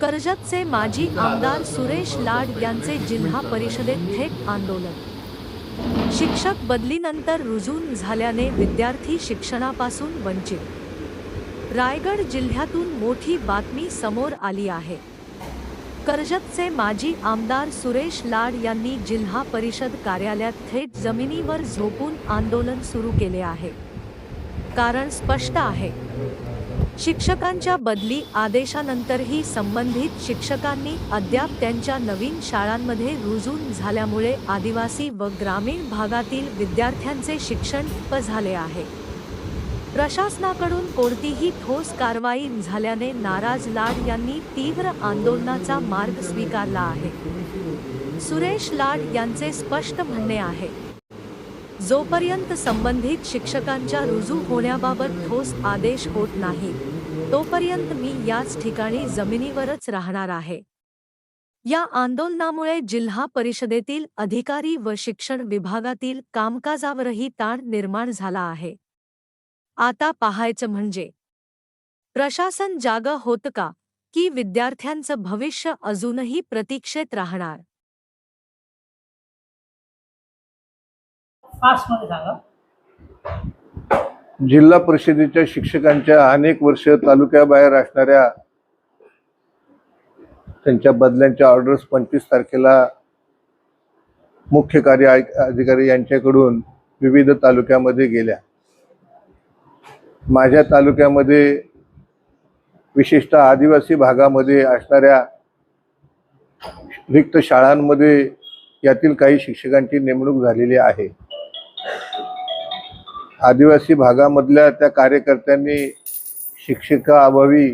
कर्जतचे माजी आमदार सुरेश लाड यांचे जिल्हा परिषदेत थेट आंदोलन. शिक्षक बदलीनंतर रुजून झाल्याने विद्यार्थी शिक्षणापासून वंचित. रायगड जिल्ह्यातून मोठी बातमी समोर आली आहे. कर्जतचे माजी आमदार सुरेश लाड यांनी जिल्हा परिषद कार्यालयात थेट जमिनीवर झोपून आंदोलन सुरू केले आहे. कारण स्पष्ट आहे शिक्षकांच्या बदली आदेशानंतरही संबंधित शिक्षकांनी अद्याप त्यांच्या नवीन शाळांमध्ये रुजून झाल्यामुळे आदिवासी व ग्रामीण भागातील विद्यार्थ्यांचे शिक्षण ठप्प झाले आहे. प्रशासनाकडून कोणतीही ठोस कारवाई झाल्याने नाराज लाड यांनी तीव्र आंदोलनाचा मार्ग स्वीकारला आहे. सुरेश लाड यांचे स्पष्ट म्हणणे आहे. जोपर्यंत संबंधित शिक्षकांच्या रुजू होण्याबाबत ठोस आदेश होत नाही तोपर्यंत मी याच ठिकाणी जमिनीवरच राहणार आहे. या आंदोलनामुळे जिल्हा परिषदेतील अधिकारी व शिक्षण विभागातील कामकाजावरही ताण निर्माण झाला आहे. आता पाहायचं म्हणजे प्रशासन जाग होतं का की विद्यार्थ्यांचं भविष्य अजूनही प्रतीक्षेत राहणार? फास्टमध्ये सांगा जिल्हा परिषदेच्या शिक्षकांच्या अनेक वर्ष तालुक्याबाहेर असणाऱ्या त्यांच्या बदल्यांच्या ऑर्डर्स पंचवीस तारखेला मुख्य कार्य आय- अधिकारी यांच्याकडून विविध तालुक्यामध्ये गेल्या. माझ्या तालुक्यामध्ये विशेषतः आदिवासी भागामध्ये असणाऱ्या रिक्त शाळांमध्ये यातील काही शिक्षकांची नेमणूक झालेली आहे. आदिवासी भागामधल्या त्या कार्यकर्त्यांनी शिक्षकाअभावी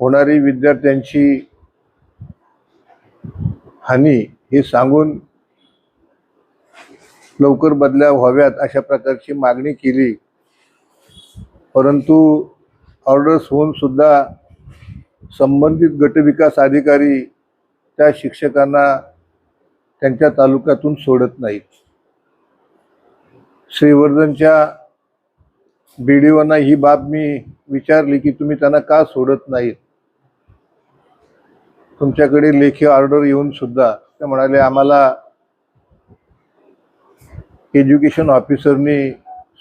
होणारी विद्यार्थ्यांची हानी हे सांगून लवकर बदल्या व्हाव्यात अशा प्रकारची मागणी केली. परंतु ऑर्डर्स होऊन सुद्धा संबंधित गटविकास अधिकारी त्या शिक्षकांना त्यांच्या तालुक्यातून सोडत नाहीत. श्रीवर्धनच्या बीडीओना ही बाब मी विचारली की तुम्ही त्यांना का सोडत नाहीत? तुमच्याकडे लेखी ऑर्डर येऊन सुद्धा ते म्हणाले आम्हाला एज्युकेशन ऑफिसरनी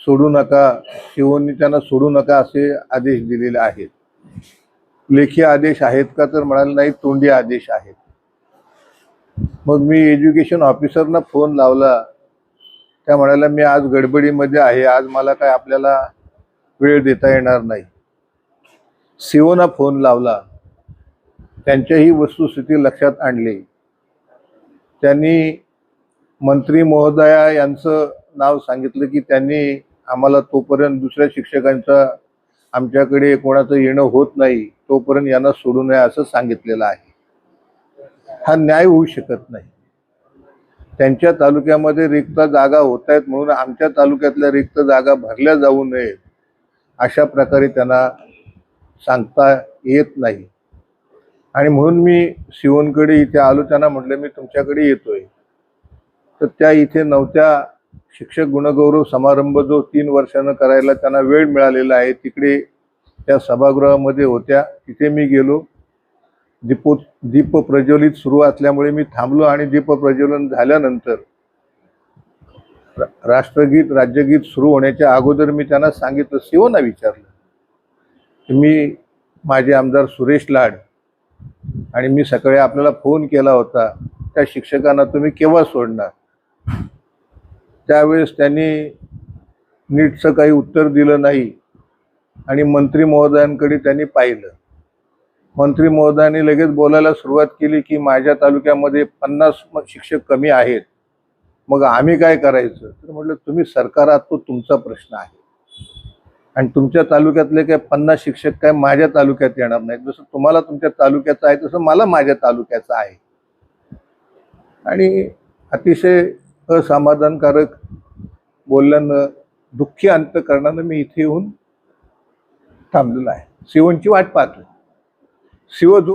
सोडू नका शिवोनी त्यांना सोडू नका असे आदेश दिलेले आहेत. लेखी आदेश आहेत का तर म्हणाले नाही तोंडी आदेश आहेत. मग मी एज्युकेशन ऑफिसरना फोन लावला त्या म्हणाल्या मी आज गडबडीमध्ये आहे आज मला काय आपल्याला वेळ देता येणार नाही. सिओना फोन लावला. त्यांच्याही वस्तुस्थिती लक्षात आणली. त्यांनी मंत्री महोदया यांचं नाव सांगितलं की त्यांनी आम्हाला तोपर्यंत दुसऱ्या शिक्षकांचा आमच्याकडे कोणाचं येणं होत नाही तोपर्यंत यांना सोडू नये असं सांगितलेलं आहे. हा न्याय होऊ शकत नाही. त्यांच्या तालुक्यामध्ये रिक्त जागा होत आहेत म्हणून आमच्या तालुक्यातल्या रिक्त जागा भरल्या जाऊ नयेत अशा प्रकारे त्यांना सांगता येत नाही. आणि म्हणून मी शिवणकडे इथे आलो त्यांना म्हटलं मी तुमच्याकडे येतोय. तर त्या इथे नव्हत्या शिक्षक गुणगौरव समारंभ जो तीन वर्षानं करायला त्यांना वेळ मिळालेला आहे तिकडे त्या सभागृहामध्ये होत्या. तिथे मी गेलो. दीपो दीप प्रज्वलित सुरू असल्यामुळे मी थांबलो आणि दीप प्रज्वलन झाल्यानंतर राष्ट्रगीत राज्यगीत सुरू होण्याच्या अगोदर मी त्यांना सांगितलं शिवना विचारलं. की मी माझे आमदार सुरेश लाड आणि मी सकाळी आपल्याला फोन केला होता त्या शिक्षकांना तुम्ही केव्हा सोडणार? त्यावेळेस त्यांनी नीटचं काही उत्तर दिलं नाही आणि मंत्री महोदयांकडे त्यांनी पाहिलं. मंत्री महोदयांनी लगेच बोलायला सुरुवात केली की माझ्या तालुक्यामध्ये पन्नास शिक्षक कमी आहेत. मग आम्ही काय करायचं? तर म्हटलं तुम्ही सरकारात तो तुमचा प्रश्न आहे. आणि तुमच्या तालुक्यातले काय पन्नास शिक्षक काय माझ्या तालुक्यात येणार नाहीत. जसं तुम्हाला तुमच्या तालुक्याचं आहे तसं मला माझ्या तालुक्याचं आहे. आणि अतिशय असमाधानकारक बोलल्यानं दुःखी अंतकरणानं मी इथे येऊन थांबलेलो आहे. शिवनची वाट पाहतो शिव जो